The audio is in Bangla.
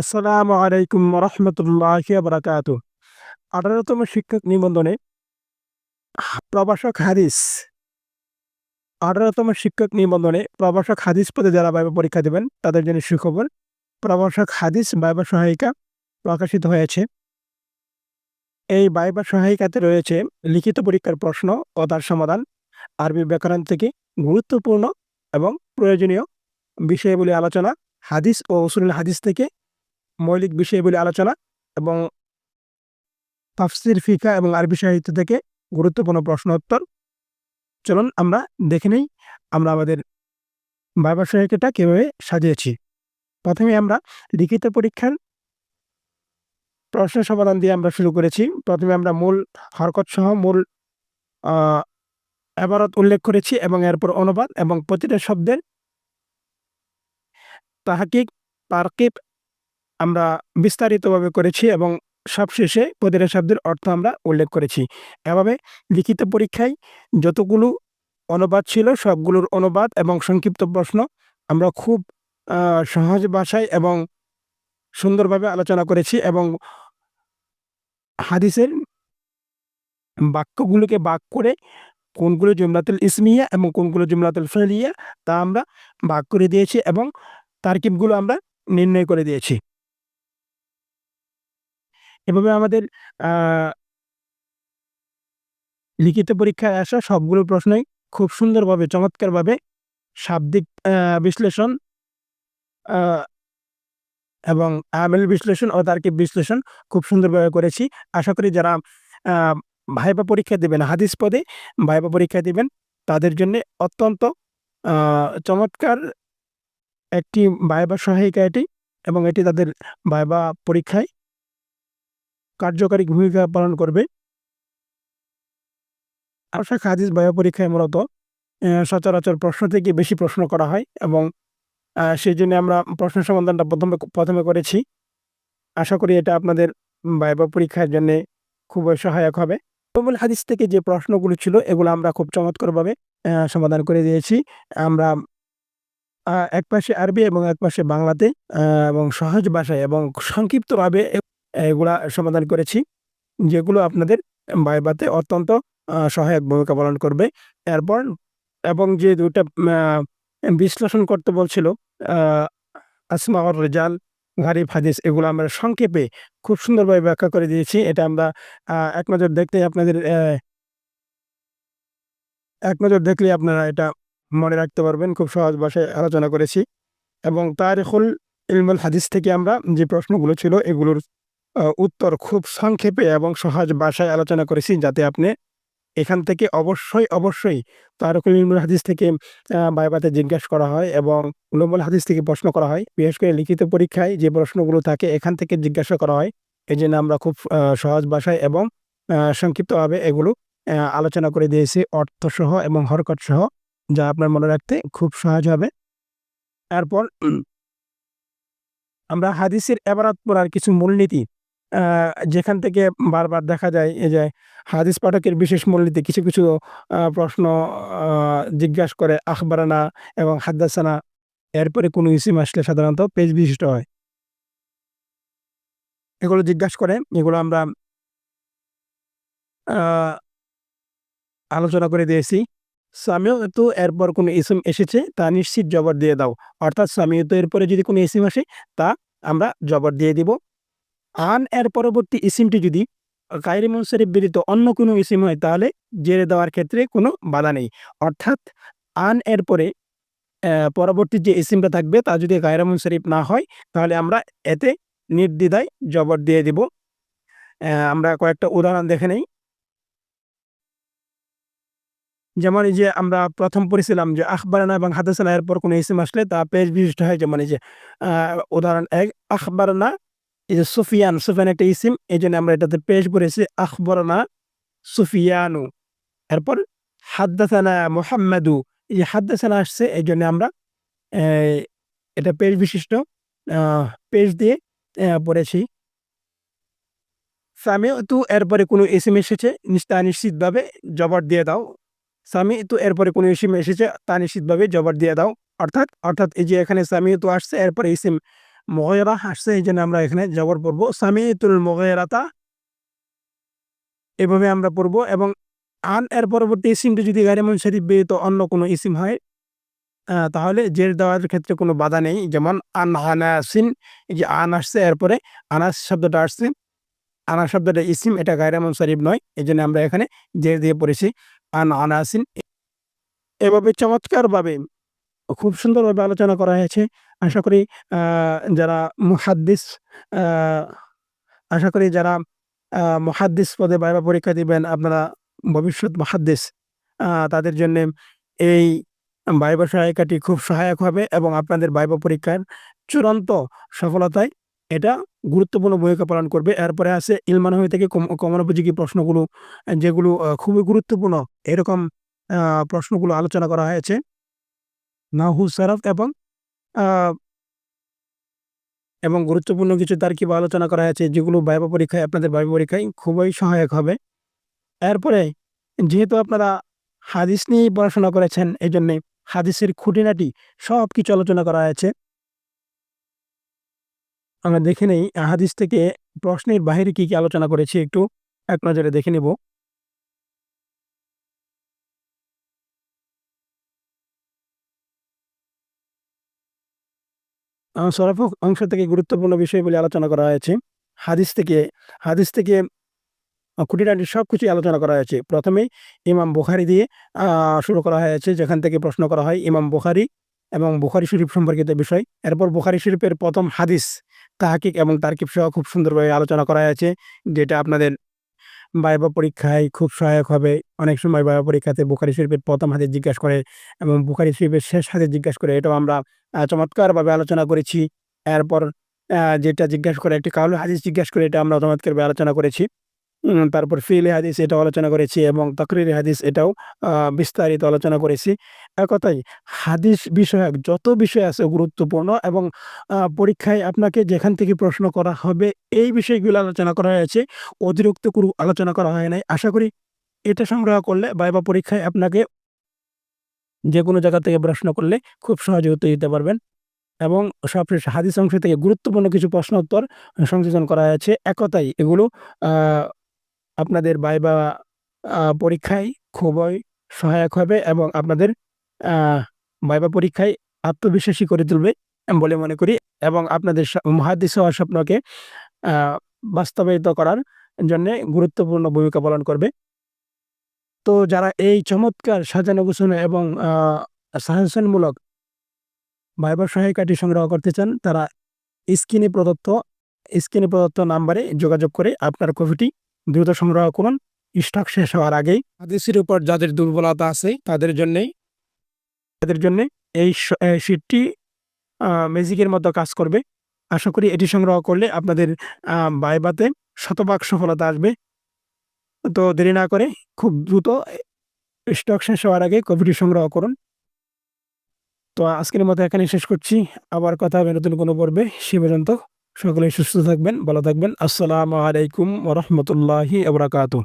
আসসালামু আলাইকুম রহমতুল্লাহি বারাকাতু আঠারোতম শিক্ষক নিবন্ধনে প্রবাসক হাদিস। আঠারোতম শিক্ষক নিবন্ধনে প্রবাসক হাদিস পদে যারা বাইবা পরীক্ষা দেবেন, তাদের জন্য সুখবর প্রবাসক হাদিস বাইবা সহায়িকা প্রকাশিত হয়েছে। এই বাইবা সহায়িকাতে রয়েছে লিখিত পরীক্ষার প্রশ্ন ও তার সমাধান, আরবি ব্যাকরণ থেকে গুরুত্বপূর্ণ এবং প্রয়োজনীয় বিষয়গুলি আলোচনা, হাদিস ও উসুল হাদিস থেকে মৌলিক বিষয়গুলি আলোচনা এবং তাফসির, ফিকা এবং আরবি সাহিত্য থেকে গুরুত্বপূর্ণ প্রশ্ন উত্তর। চলুন আমরা দেখে নেই, আমরা আমাদের বাইবা সহায়িকাটা কীভাবে সাজিয়েছি। প্রথমে আমরা লিখিত পরীক্ষার প্রশ্ন সমাধান দিয়ে আমরা শুরু করেছি। প্রথমে আমরা মূল হরকত সহ মূল এবারত উল্লেখ করেছি এবং এরপর অনুবাদ এবং প্রতিটা শব্দের তাহাকিক, তারকিব আমরা বিস্তারিতভাবে করেছি এবং সবশেষে প্রতিটা শব্দের অর্থ আমরা উল্লেখ করেছি। এভাবে লিখিত পরীক্ষায় যতগুলো অনুবাদ ছিল, সবগুলোর অনুবাদ এবং সংক্ষিপ্ত প্রশ্ন আমরা খুব সহজ ভাষায় এবং সুন্দরভাবে আলোচনা করেছি এবং হাদিসের বাক্যগুলোকে বাক করে কোনগুলো জুমলাতুল ইসমিয়া এবং কোনগুলো জুমলাতুল ফেলিয়া তা আমরা বাক করে দিয়েছি এবং তারকিবগুলো আমরা নির্ণয় করে দিয়েছি। এভাবে আমাদের লিখিত পরীক্ষায় আসা সবগুলো প্রশ্নই খুব সুন্দরভাবে, চমৎকারভাবে শাব্দিক বিশ্লেষণ এবং আমেল বিশ্লেষণ ও তার্কিক বিশ্লেষণ খুব সুন্দরভাবে করেছি। আশা করি যারা ভাইবা পরীক্ষা দেবেন, হাদিস পদে ভাইবা পরীক্ষা দিবেন, তাদের জন্য অত্যন্ত চমৎকার একটি ভাইবা সহায়িকা এটি এবং এটি তাদের ভাইবা পরীক্ষায় কার্যকারী ভূমিকা পালন করবে। আশা হাদিস বায়ু পরীক্ষায় মূলত সচরাচর প্রশ্ন থেকে বেশি প্রশ্ন করা হয় এবং সেই জন্য আমরা প্রশ্ন সমাধানটা প্রথমে প্রথমে করেছি। আশা করি এটা আপনাদের বায়বা পরীক্ষার জন্য খুবই সহায়ক হবে। তবুল হাদিস থেকে যে প্রশ্নগুলো ছিল, এগুলো আমরা খুব চমৎকারভাবে সমাধান করে দিয়েছি। আমরা এক পাশে আরবি এবং এক পাশে বাংলাতে এবং সহজ ভাষায় এবং সংক্ষিপ্তভাবে এগুলা সমাধান করেছি, যেগুলো আপনাদের বাইবাতে অত্যন্ত সহায়ক ভূমিকা পালন করবে। এরপর, এবং যে দুটা বিশ্লেষণ করতে বলছিল আসমা রেজাল, গারিব হাদিস, এগুলো আমরা সংক্ষেপে খুব সুন্দরভাবে ব্যাখ্যা করে দিয়েছি। এটা আমরা এক নজর দেখতে আপনাদের এক নজর দেখলে আপনারা এটা মনে রাখতে পারবেন, খুব সহজ ভাষায় আলোচনা করেছি। এবং তারিখুল ইলমুল হাদিস থেকে আমরা যে প্রশ্নগুলো ছিল, এগুলোর উত্তর খুব সংক্ষেপে এবং সহজ ভাষায় আলোচনা করেছি যাতে আপনি এখান থেকে অবশ্যই অবশ্যই তারকুল ইলমুল হাদিস থেকে বাইবাতে জিজ্ঞাসা করা হয় এবং উলুমুল হাদিস থেকে প্রশ্ন করা হয়। বিশেষ করে লিখিত পরীক্ষায় যে প্রশ্নগুলো থাকে এখান থেকে জিজ্ঞাসা করা হয়। এই জন্য আমরা খুব সহজ ভাষায় এবং সংক্ষিপ্তভাবে এগুলো আলোচনা করে দিয়েছি। অর্থসহ এবং হরকট সহ যা আপনার মনে রাখতে খুব সহজ হবে। এরপর আমরা হাদিসের এবারাত পড়ার কিছু মূলনীতি যেখান থেকে বারবার দেখা যায় এই যে হাদিস পাঠকের বিশেষ মূলনীতি কিছু কিছু প্রশ্ন জিজ্ঞাসা করে আখবরানা এবং হাদ্দাসানা। এরপরে কোনো ইসিম আসলে সাধারণত পেজ বিশিষ্ট হয়। এগুলো জিজ্ঞাসা করে, এগুলো আমরা আলোচনা করে দিয়েছি। তো এরপর কোনো ইসিম এসেছে, তা নিশ্চিত জবর দিয়ে দাও। অর্থাৎ তো এরপরে যদি কোনো ইসিম আসে, তা আমরা জবর দিয়ে দিব। আন এর পরবর্তী ইসিমটি যদি গায়রে মুনসারিফ ব্যতীত অন্য কোনো ইসিম হয়, তাহলে জেরে দেওয়ার ক্ষেত্রে কোনো বাধা নেই। অর্থাৎ, আন এর পরে পরবর্তী যে ইসিমটা থাকবে, তা যদি গায়রে মুনসারিফ না হয়, তাহলে আমরা এতে নির্দ্বিধায় জবর দিয়ে দিব। আমরা কয়েকটা উদাহরণ দেখে নেই। যেমন এই যে আমরা প্রথম পড়েছিলাম যে, আখবরানা এবং হাদাসানা এরপর কোনো ইসিম আসলে তা পেজ বিশিষ্ট হয়। যেমন এই যে উদাহরণ এক, আখবরানা এই যে সুফিয়ান সুফিয়ান একটা ইসিম এই জন্য আমরা এটাতে পেশ করেছি, আখবরনা সুফিয়ানু। এরপর হাদ্দাসানা মোহাম্মদু, এই যে হাদ্দাসানা আসছে এই জন্য আমরা এটা পেজ বিশিষ্ট পেজ দিয়ে পড়েছি। সামি তু এরপরে কোনো ইসিম এসেছে, তা নিশ্চিতভাবে জবর দিয়ে দাও। সামি তু এরপরে কোনো ইসিম এসেছে, তা নিশ্চিতভাবে জবর দিয়ে দাও। অর্থাৎ অর্থাৎ এই যে এখানে সামি তু আসছে, এরপরে ইসিম মগেরা আসছে এই জন্য আমরা এখানে জবর পড়ব। সামিতুল মগেরাতা এভাবে আমরা পড়ব এবং আন এর পরবর্তী ইসিমটি যদি গাইরে মুনসারিফ ব্যতীত অন্য কোনো ইসিম হয় তাহলে জের দেওয়ার ক্ষেত্রে কোনো বাধা নেই। যেমন আন আনাসিন এই যে আন আসছে, এরপরে আনাস শব্দটা আসছে। আনা শব্দটা ইসিম, এটা গায়রা শরীফ নয়, এই জন্য আমরা এখানে জের দিয়ে পড়েছি আন আনাসিন এভাবে চমৎকারভাবে, খুব সুন্দরভাবে আলোচনা করা হয়েছে। আশা করি যারা মুহাদ্দিস আশা করি যারা মহাদ্দিস পদে বাইবা পরীক্ষা দিবেন, আপনারা ভবিষ্যৎ মুহাদ্দিস তাদের জন্য এই বাইবা সহায়িকাটি খুব সহায়ক হবে এবং আপনাদের বাইবা পরীক্ষার চূড়ান্ত সফলতায় এটা গুরুত্বপূর্ণ ভূমিকা পালন করবে। এরপরে আছে ইলমানহী থেকে কম- কমনোপযোগী প্রশ্নগুলো, যেগুলো খুবই গুরুত্বপূর্ণ। এরকম প্রশ্নগুলো আলোচনা করা হয়েছে। নাহু সারাফ এবং এবং গুরুত্বপূর্ণ কিছু তার তারকিব আলোচনা করা হয়েছে, যেগুলো বাইবা পরীক্ষায়, আপনাদের বাইবা পরীক্ষায় খুবই সহায়ক হবে। এরপরে, যেহেতু আপনারা হাদিস নিয়েই পড়াশোনা করেছেন এই জন্যে হাদিসের খুঁটিনাটি সব কিছু আলোচনা করা হয়েছে। আমরা দেখে নেই, হাদিস থেকে প্রশ্নের বাহিরে কি কি আলোচনা করেছি, একটু এক নজরে দেখে নেব। সরফ অংশ থেকে গুরুত্বপূর্ণ বিষয় বলে আলোচনা করা হয়েছে। হাদিস থেকে হাদিস থেকে খুঁটিনাটি সব কিছুই আলোচনা করা হয়েছে। প্রথমে ইমাম বুখারি দিয়ে শুরু করা হয়েছে, যেখান থেকে প্রশ্ন করা হয় ইমাম বুখারি এবং বুখারি শরীফ সম্পর্কিত বিষয়। এরপর বুখারি শরীফের প্রথম হাদিস, তাহাকিক এবং তারকিব সহ খুব সুন্দরভাবে আলোচনা করা হয়েছে, যেটা আপনাদের বাইবা পরীক্ষায় খুব সহায়ক হবে। অনেক সময় ভাইবা পরীক্ষাতে বুখারি শরীফের প্রথম হাতে জিজ্ঞাসা করে এবং বুখারি শরীফের শেষ হাতে জিজ্ঞাসা করে, এটাও আমরা চমৎকারভাবে আলোচনা করেছি। এরপর যেটা জিজ্ঞাসা করে, একটি কাউল হাদিস জিজ্ঞাসা করে, এটা আমরা চমৎকারভাবে আলোচনা করেছি। তারপর ফিলে হাদিস এটাও আলোচনা করেছি এবং তকরির হাদিস এটাও বিস্তারিত আলোচনা করেছি। এক কথায় হাদিস বিষয়ক যত বিষয় আছে গুরুত্বপূর্ণ এবং পরীক্ষায় আপনাকে যেখান থেকে প্রশ্ন করা হবে এই বিষয়গুলো আলোচনা করা হয়েছে, অতিরিক্ত আলোচনা করা হয় নাই। আশা করি এটা সংগ্রহ করলে বাইবা পরীক্ষায় আপনাকে যে কোনো জায়গা থেকে প্রশ্ন করলে খুব সহজে উত্তর দিতে পারবেন এবং সবশেষ হাদিস অংশ থেকে গুরুত্বপূর্ণ কিছু প্রশ্ন উত্তর সংযোজন করা হয়েছে। একতাই এগুলো আপনাদের আহ, পরীক্ষায় খুবই সহায়ক হবে এবং আপনাদের বাইবা পরীক্ষায় আত্মবিশ্বাসী করে তুলবে বলে মনে করি এবং আপনাদের মহাদিস হওয়ার স্বপ্নকে বাস্তবায়িত করার জন্য গুরুত্বপূর্ণ ভূমিকা পালন করবে। তো যারা এই চমৎকার সাজানো গোছানো এবং সাজেশনমূলক ভাইবা সহায়িকাটি সংগ্রহ করতে চান তারা স্ক্রিনে প্রদত্ত স্ক্রিনে প্রদত্ত নাম্বারে যোগাযোগ করে আপনার কপিটি দ্রুত সংগ্রহ করুন। স্টক শেষ হওয়ার আগেই হাদিসের উপর যাদের দুর্বলতা আছে, তাদের জন্যেই, তাদের জন্য এই শ- এই শীটটি ম্যাজিকের মতো কাজ করবে। আশা করি এটি সংগ্রহ করলে আপনাদের বাইবাতে শতভাগ সফলতা আসবে। তো দেরি না করে খুব দ্রুত স্টক শেষ হওয়ার আগে কপিটি সংগ্রহ করুন। তো আজকের মতো এখানে শেষ করছি। আবার কথা হবে নতুন কোনো পর্বে। সে পর্যন্ত সকলে সুস্থ থাকবেন ভালো থাকবেন। আসসালামু আলাইকুম ওরহমতুল্লাহি আবরাকাতু